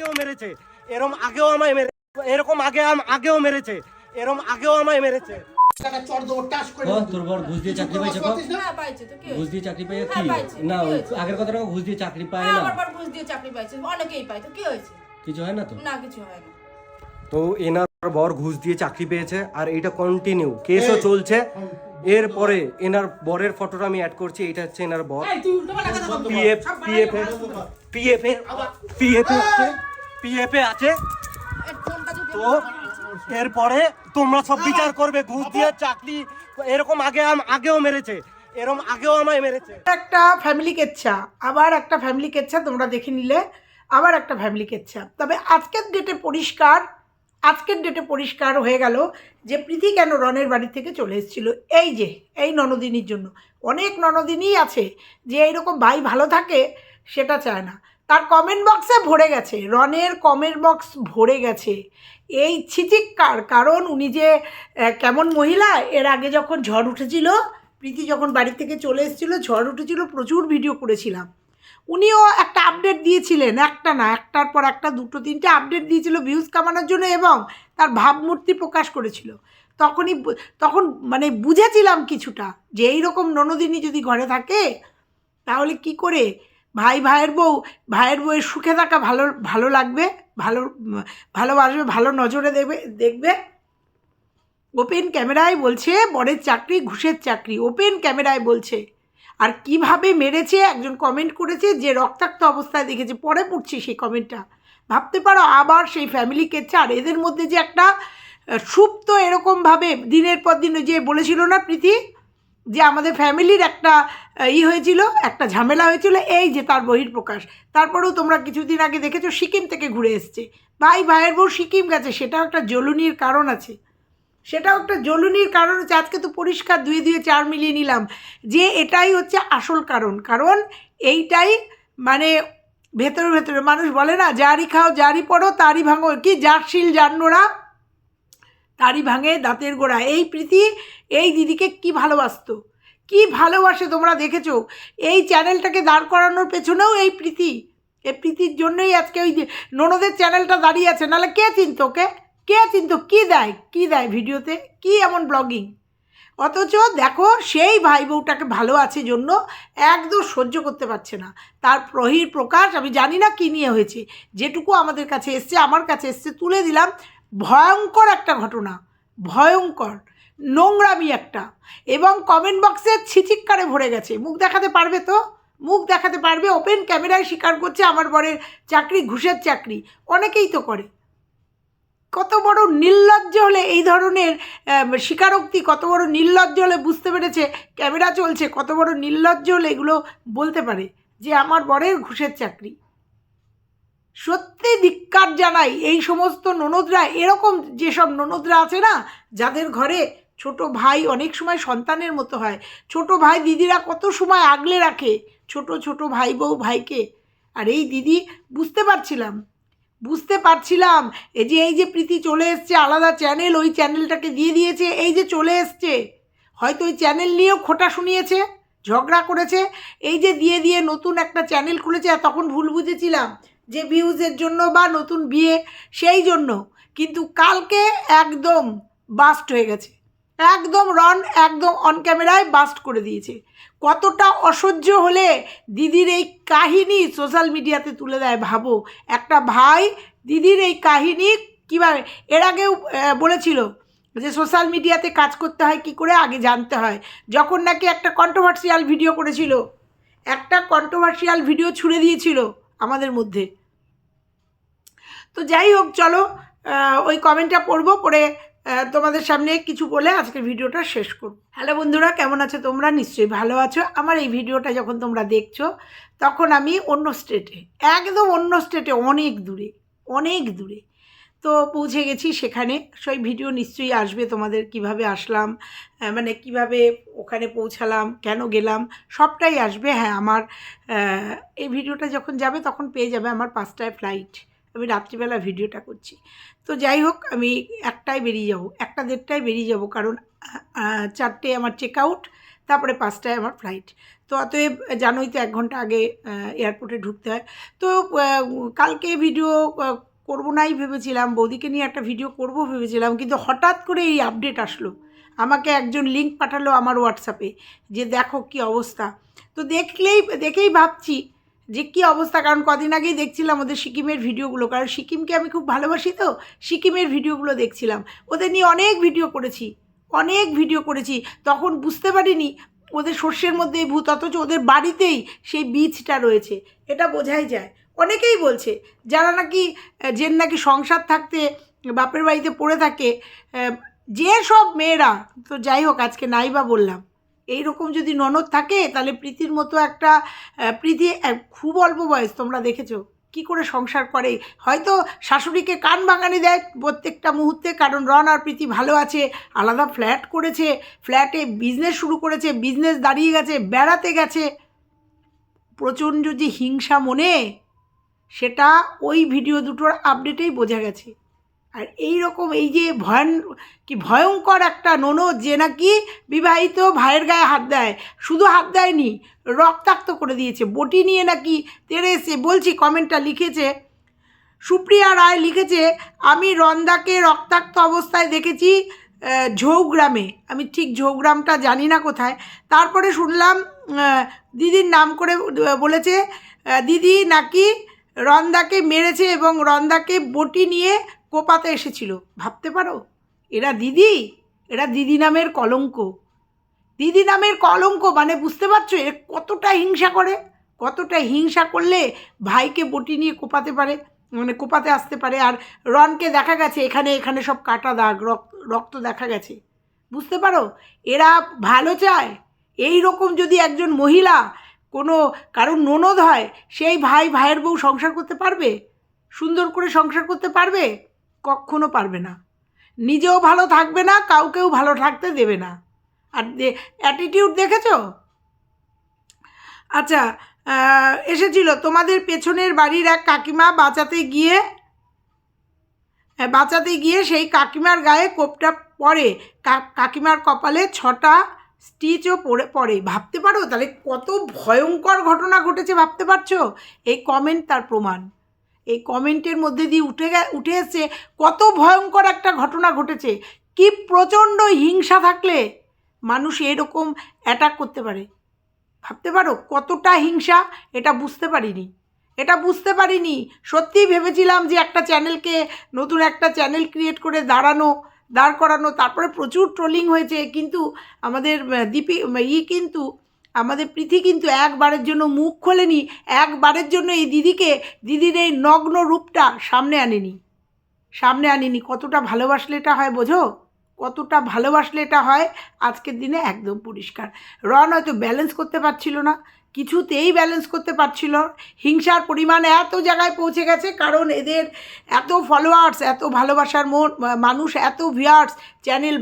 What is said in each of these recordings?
আগেও মেরেছে। এরম আগেও আমায় মেরে এরকম আগে আগেও মেরেছে। এরম আগেও আমায় মেরেছে। টাকা চড় দেবো টাস করে ও, তোর বর ঘুষ দিয়ে চাকরি পাইছে কো? পাইছে তো ঘুষ দিয়ে চাকরি পাইয়ে কি? না কি ওই হয়েছে? আগের কথা ঘুষ দিয়ে চাকরি পায় না। ঘুষ দিয়ে চাকরি পাইছে অনেকেই পায় তো কি হয়েছে? কিছু হয় না তো? না কিছু হয় না। তো এনার বর ঘুষ দিয়ে চাকরি পেয়েছে আর এটা কন্টিনিউ কেসও চলছে। এরপরে এনার বরের ফটোটা আমি অ্যাড করছি এটা হচ্ছে এনার বর। পিএফ পিএফ পিএফ পিএফ আছে পিএফ আছে। তো এরপরে তোমরা সব বিচার করবে, ঘুষ দিয়ে চাকরি, এরকম আগে আগেও মেরেছে এরকম আগেও আমায় মেরেছে। একটা ফ্যামিলি কেচ্ছা, আবার একটা ফ্যামিলি কেচ্ছা তোমরা দেখে নিলে, আবার একটা ফ্যামিলি কেচ্ছা। তবে আজকের ডেটে পরিষ্কার, আজকের ডেটে পরিষ্কার হয়ে গেল যে প্রীতি কেন রনের বাড়ি থেকে চলে এসেছিল। এই যে, এই ননদিনীর জন্য। অনেক ননদিনই আছে যে এইরকম ভাই ভালো থাকে, সেটা চায় না। তার কমেন্ট বক্সে ভরে গেছে। রনের কমেন্ট বক্স ভরে গেছে। এই ছিচিক্কার, কারণ উনি যে কেমন মহিলা, এর আগে যখন ঝড় উঠেছিল, প্রীতি যখন বাড়ি থেকে চলে এসেছিল, ঝড় উঠেছিল, প্রচুর ভিডিও করেছিলাম। উনিও একটা আপডেট দিয়েছিলেন, একটা না, একটার পর একটা, দুটো, তিনটে আপডেট দিয়েছিল ভিউজ কামানোর জন্য এবং তার ভাবমূর্তি প্রকাশ করেছিল। তখনই তখন মানে বুঝেছিলাম কিছুটা যে, এইরকম ননদিনী যদি ঘরে থাকে, তাহলে কি করে ভাই, ভাইয়ের বউ, ভাইয়ের বউয়ের সুখে থাকা ভালো ভালো লাগবে, ভালো ভালোবাসবে ভালো নজরে দেবে, দেখবে। ওপেন ক্যামেরায় বলছে, বরের চাকরি, ঘুষের চাকরি। ওপেন ক্যামেরায় বলছে, আর কীভাবে মেরেছে? একজন কমেন্ট করেছে, যে রক্তাক্ত অবস্থায় দেখেছে। পরে পড়ছি সেই কমেন্টটা ভাবতে পারো, আবার সেই ফ্যামিলি কেচ্ছে, আর এদের মধ্যে যে একটা সুপ্ত এরকমভাবে দিনের পর দিন যে বলেছিল না প্রীতি যে আমাদের ফ্যামিলির একটা ই হয়েছিল, একটা ঝামেলা হয়েছিল, এই যে তার বহির্প্রকাশ তারপরেও তোমরা কিছুদিন আগে দেখেছ, সিকিম থেকে ঘুরে এসছে। ভাই, ভাইয়ের বউ সিকিম গেছে, সেটাও একটা জ্বলুনির কারণ আছে। সেটাও একটা জ্বলুনির কারণ হচ্ছে, আজকে তো পরিষ্কার দুই দুয়ে চার মিলিয়ে নিলাম যে এটাই হচ্ছে আসল কারণ। কারণ এইটাই মানে ভেতরে ভেতরে। মানুষ বলে না যারই খাও যারই পড়ো, তারই ভাঙো। কি যার শিল যার নোড়া তারই ভাঙে দাঁতের গোড়া। এই প্রীতি, এই দিদিকে কি ভালোবাসতো? কি ভালোবাসে তোমরা দেখেছ? এই চ্যানেলটাকে দাঁড় করানোর পেছনেও এই প্রীতি। এই প্রীতির জন্যই আজকে ওই ননদের চ্যানেলটা দাঁড়িয়ে আছে। নাহলে কে চিনত ওকে? কে চিনত? কী দেয়? কী দেয় ভিডিওতে? কি এমন ব্লগিং? অথচ দেখো, সেই ভাই বউটাকে ভালো আছে জন্য একদম সহ্য করতে পারছে না। তার প্রহির প্রকাশ আমি জানি না কী নিয়ে হয়েছে। যেটুকু আমাদের কাছে এসছে, আমার কাছে এসছে, তুলে দিলাম। ভয়ঙ্কর একটা ঘটনা, ভয়ঙ্কর, নোংরামি একটা। এবং কমেন্ট বক্সে ছিচিক্কারে ভরে গেছে। মুখ দেখাতে পারবে তো? মুখ দেখাতে পারবে ওপেন ক্যামেরায় স্বীকার করছে আমার বরের চাকরি, ঘুষের চাকরি। অনেকেই তো করে। কত বড় নির্লজ্জ হলে এই ধরনের স্বীকারোক্তি, কত বড় নির্লজ্জ হলে বুঝতে পেরেছে ক্যামেরা চলছে, কত বড় নির্লজ্জ হলে এগুলো বলতে পারে যে আমার বরের ঘুষের চাকরি। সত্যি ধিক্কার জানাই এই সমস্ত ননদরা, এরকম যেসব ননদরা আছে না, যাদের ঘরে ছোট ভাই অনেক সময় সন্তানের মতো হয়, ছোট ভাই দিদিরা কত সময় আগলে রাখে ছোট ছোট ভাই বউ ভাইকে। আর এই দিদি, বুঝতে পারছিলাম বুঝতে পারছিলাম, এই যে এই যে প্রীতি চলে এসছে, আলাদা চ্যানেল ওই চ্যানেলটাকে দিয়ে দিয়েছে, এই যে চলে এসছে। হয়তো ওই চ্যানেল নিয়েও খোটা শুনিয়েছে, ঝগড়া করেছে, এই যে দিয়ে দিয়ে নতুন একটা চ্যানেল খুলেছে, আর তখন ভুল বুঝেছিলাম। যে ভিউজের জন্য বা নতুন বিয়ে, সেই জন্য। কিন্তু কালকে একদম বাস্ট হয়ে গেছে। একদম রন একদম অন ক্যামেরায় বাস্ট করে দিয়েছে। কতটা অসহ্য হলে দিদির এই কাহিনী সোশ্যাল মিডিয়াতে তুলে দেয় ভাবো। একটা ভাই দিদির এই কাহিনী কীভাবে এর আগেও বলেছিল যে সোশ্যাল মিডিয়াতে কাজ করতে হয়, কি করে আগে জানতে হয়। যখন নাকি একটা কন্ট্রোভার্সিয়াল ভিডিও করেছিল। একটা কন্ট্রোভার্সিয়াল ভিডিও ছুড়ে দিয়েছিল আমাদের মধ্যে। তো যাই হোক, চলো ওই কমেন্টটা পড়ব, পড়ে তোমাদের সামনে কিছু বলে আজকের ভিডিওটা শেষ করব। হ্যালো বন্ধুরা, কেমন আছো তোমরা? নিশ্চয়ই ভালো আছো। আমার এই ভিডিওটা যখন তোমরা দেখছ, তখন আমি অন্য স্টেটে একদম অন্য স্টেটে অনেক দূরে অনেক দূরে। তো পৌঁছে গেছি সেখানে। সেই ভিডিও নিশ্চয়ই আসবে তোমাদের, কীভাবে আসলাম মানে কীভাবে ওখানে পৌঁছালাম, কেন গেলাম, সবটাই আসবে। হ্যাঁ আমার এই ভিডিওটা যখন যাবে, তখন পেয়ে যাবে আমার পাঁচটায় ফ্লাইট আমি রাত্রিবেলা ভিডিওটা করছি। তো যাই হোক, আমি একটায় বেরিয়ে যাব, একটা দেড়টায় বেরিয়ে যাব কারণ চারটে আমার চেক আউট তারপরে পাঁচটায় আমার ফ্লাইট তো অতএব জানোই তো এক ঘণ্টা আগে এয়ারপোর্টে ঢুকতে হয়। তো কালকে ভিডিও করব নাই ভেবেছিলাম, বৌদিকে নিয়ে একটা ভিডিও করব ভেবেছিলাম, কিন্তু হঠাৎ করে এই আপডেট আসলো। আমাকে একজন লিঙ্ক পাঠালো আমার হোয়াটসঅ্যাপে যে দেখো কি অবস্থা। তো দেখলেই, দেখেই ভাবছি যে কী অবস্থা? কারণ কদিন আগেই দেখছিলাম ওদের সিকিমের ভিডিওগুলো কারণ সিকিমকে আমি খুব ভালোবাসি তো সিকিমের ভিডিওগুলো দেখছিলাম। ওদের নিয়ে অনেক ভিডিও করেছি অনেক ভিডিও করেছি। তখন বুঝতে পারিনি ওদের শস্যের মধ্যেই ভূত অথচ ওদের বাড়িতেই সেই বীজটা রয়েছে। এটা বোঝাই যায়। অনেকেই বলছে যারা নাকি আহ, যে নাকি সংসার থাকতে বাপের বাড়িতে পড়ে থাকে যে সব মেয়েরা তো যাই হোক আজকে নাই বা বললাম। এই রকম যদি ননদ থাকে, তাহলে প্রীতির মতো একটা প্রীতি খুব অল্প বয়স তোমরা দেখেছ। কি করে সংসার করে? হয়তো শাশুড়িকে কান ভাঙানি দেয় প্রত্যেকটা মুহূর্তে, কারণ রন আর প্রীতি ভালো আছে, আলাদা ফ্ল্যাট করেছে, ফ্ল্যাটে বিজনেস শুরু করেছে বিজনেস দাঁড়িয়ে গেছে, বেড়াতে গেছে। প্রচণ্ড যে হিংসা মনে, সেটা ওই ভিডিও দুটোর আপডেটেই বোঝা গেছে। আর এই রকম এই যে ভয়ান, কি ভয়ঙ্কর একটা ননদ যে নাকি বিবাহিত ভাইয়ের গায়ে হাত দেয়, শুধু হাত দেয়নি, রক্তাক্ত করে দিয়েছে। বটি নিয়ে নাকি তেড়ে এসে বলছি, কমেন্টটা লিখেছে, সুপ্রিয়া রায় লিখেছে, আমি রন্দাকে রক্তাক্ত অবস্থায় দেখেছি ঝৌগ্রামে। আমি ঠিক ঝৌগ্রামটা জানি না কোথায়। তারপরে শুনলাম দিদির নাম করে বলেছে দিদি নাকি রন্দাকে মেরেছে এবং রন্দাকে বটি নিয়ে কোপাতে এসেছিল, ভাবতে পারো? এরা দিদি এরা দিদি নামের কলঙ্ক। দিদি নামের কলঙ্ক মানে বুঝতে পারছ এ কতটা হিংসা করে? কতটা হিংসা করলে ভাইকে বটি নিয়ে কোপাতে পারে মানে কোপাতে আসতে পারে। আর রনকে দেখা গেছে, এখানে এখানে সব কাটা দাগ, রক্ত রক্ত দেখা গেছে। বুঝতে পারো? এরা ভালো চায়। এই রকম যদি একজন মহিলা কোনো কারণ ননদ হয়, সেই ভাই ভাইয়ের বউ সংসার করতে পারবে? সুন্দর করে সংসার করতে পারবে? কখনো পারবে না। নিজেও ভালো থাকবে না, কাউকেও ভালো থাকতে দেবে না। আর অ্যাটিটিউড দেখেছ? আচ্ছা এসেছিল, তোমাদের পেছনের বাড়ির এক কাকিমা বাঁচাতে গিয়ে বাঁচাতে গিয়ে সেই কাকিমার গায়ে কোপটা পড়ে। কাকিমার কপালে ছটা স্টিচও পড়ে পড়ে। ভাবতে পারো, তাহলে কত ভয়ঙ্কর ঘটনা ঘটেছে ভাবতে পারছ? এই কমেন্ট তার প্রমাণ। এই কমেন্টের মধ্যে দিয়ে উঠে উঠে এসছে, কত ভয়ঙ্কর একটা ঘটনা ঘটেছে। কি প্রচণ্ড হিংসা থাকলে মানুষ এরকম অ্যাটাক করতে পারে। ভাবতে পারো কতটা হিংসা, এটা বুঝতে পারিনি। এটা বুঝতে পারিনি, সত্যিই ভেবেছিলাম যে একটা চ্যানেলকে, নতুন একটা চ্যানেল ক্রিয়েট করে দাঁড়ানো, দাঁড় করানো, তারপরে প্রচুর ট্রোলিং হয়েছে, কিন্তু আমাদের দীপি, ই কিন্তু আমাদের প্রীতি কিন্তু একবারের জন্য মুখ খোলেনি, একবারের জন্য এই দিদিকে, দিদির এই নগ্ন রূপটা সামনে আনেনি। সামনে আনেনি, কতটা ভালোবাসলে এটা হয় বোঝো? কতটা ভালোবাসলে এটা হয় আজকের দিনে একদম পরিষ্কার। রন হয়তো ব্যালেন্স করতে পারছিল না, কিছুতেই ব্যালেন্স করতে পারছিল হিংসার পরিমাণ এত জায়গায় পৌঁছে গেছে, কারণ এদের এত ফলোয়ার্স এত ভালোবাসার মন, মানুষ, এত ভিয়ার্স চ্যানেল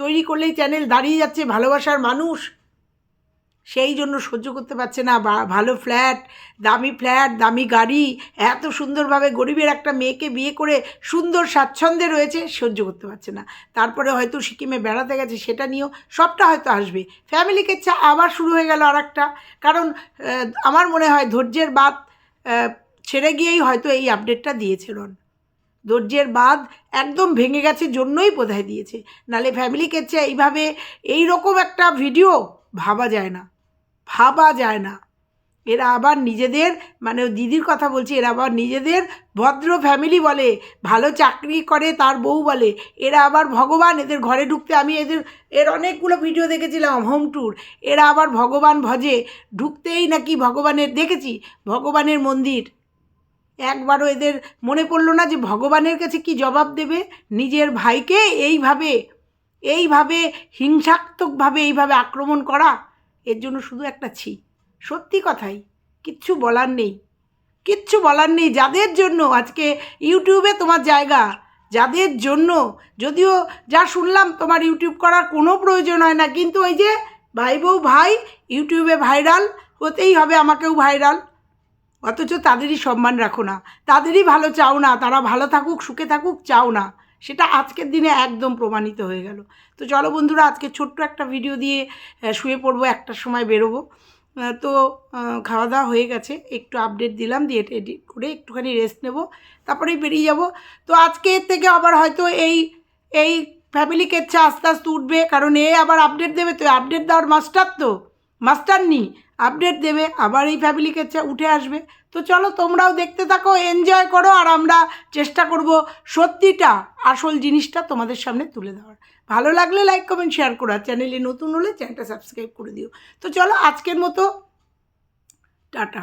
তৈরি করলেই চ্যানেল দাঁড়িয়ে যাচ্ছে ভালোবাসার মানুষ। সেই জন্য সহ্য করতে পারছে না। ভালো ফ্ল্যাট, দামি ফ্ল্যাট, দামি গাড়ি, এত সুন্দরভাবে গরিবের একটা মেয়েকে বিয়ে করে সুন্দর স্বাচ্ছন্দ্যে রয়েছে, সহ্য করতে পারছে না। তারপরে হয়তো সিকিমে বেড়াতে গেছে, সেটা নিয়েও সবটা হয়তো আসবে। ফ্যামিলি কেচ্ছা আবার শুরু হয়ে গেল আর একটা কারণ আমার মনে হয় ধৈর্যের বাদ ছেড়ে গিয়েই হয়তো এই আপডেটটা দিয়েছে রন। ধৈর্যের বাদ একদম ভেঙে গেছে, জন্যই বোধহয় দিয়েছে। নালে ফ্যামিলি কেচ্ছা এইভাবে এই রকম একটা ভিডিও ভাবা যায় না। ভাবা যায় না। এরা আবার নিজেদের মানে দিদির কথা বলছি, এরা আবার নিজেদের ভদ্র ফ্যামিলি বলে, ভালো চাকরি করে তার বউ বলে। এরা আবার ভগবান, এদের ঘরে ঢুকতে আমি এদের, এর অনেকগুলো ভিডিও দেখেছিলাম হোম ট্যুর এরা আবার ভগবান ভজে, ঢুকতেই নাকি ভগবানের, দেখেছি? ভগবানের মন্দির। একবারও এদের মনে পড়ল না যে ভগবানের কাছে কি জবাব দেবে? নিজের ভাইকে এইভাবে এইভাবে হিংসাত্মকভাবে এইভাবে আক্রমণ করা? এর জন্য শুধু একটা ছি। সত্যি কথাই, কিচ্ছু বলার নেই। কিচ্ছু বলার নেই, যাদের জন্য আজকে ইউটিউবে তোমার জায়গা, যাদের জন্য, যদিও যা শুনলাম তোমার ইউটিউব করার কোনো প্রয়োজন হয় না, কিন্তু ওই যে ভাই বউ ভাই ইউটিউবে ভাইরাল, হতেই হবে আমাকেও ভাইরাল। অথচ তাদেরই সম্মান রাখো না, তাদেরই ভালো চাও না, তারা ভালো থাকুক, সুখে থাকুক, চাও না। সেটা আজকের দিনে একদম প্রমাণিত হয়ে গেল। তো চলো বন্ধুরা, আজকে ছোট্ট একটা ভিডিও দিয়ে শুয়ে পড়ব, একটার সময় বেরোবো। তো খাওয়া দাওয়া হয়ে গেছে, একটু আপডেট দিলাম, দিয়ে এডিট করে একটুখানি রেস্ট নেব, তারপরেই বেরিয়ে যাব। তো আজকে থেকে আবার হয়তো এই এই ফ্যামিলি কেচ্ছা আস্তে আস্তে উঠবে, কারণ এ আবার আপডেট দেবে, তো আপডেট দেওয়ার মাস্টার তো মাস্টার নি আপডেট দেবে, আবার এই ফ্যামিলি কেচ্ছা উঠে আসবে। তো চলো তোমরাও দেখতে থাকো এনজয় করো, আর আমরা চেষ্টা করব সত্যিটা, আসল জিনিসটা তোমাদের সামনে তুলে দেওয়ার ভালো লাগলে লাইক কমেন্ট শেয়ার করো, আর চ্যানেলে নতুন হলে চ্যানেলটা সাবস্ক্রাইব করে দিও। তো চলো আজকের মতো, টাটা।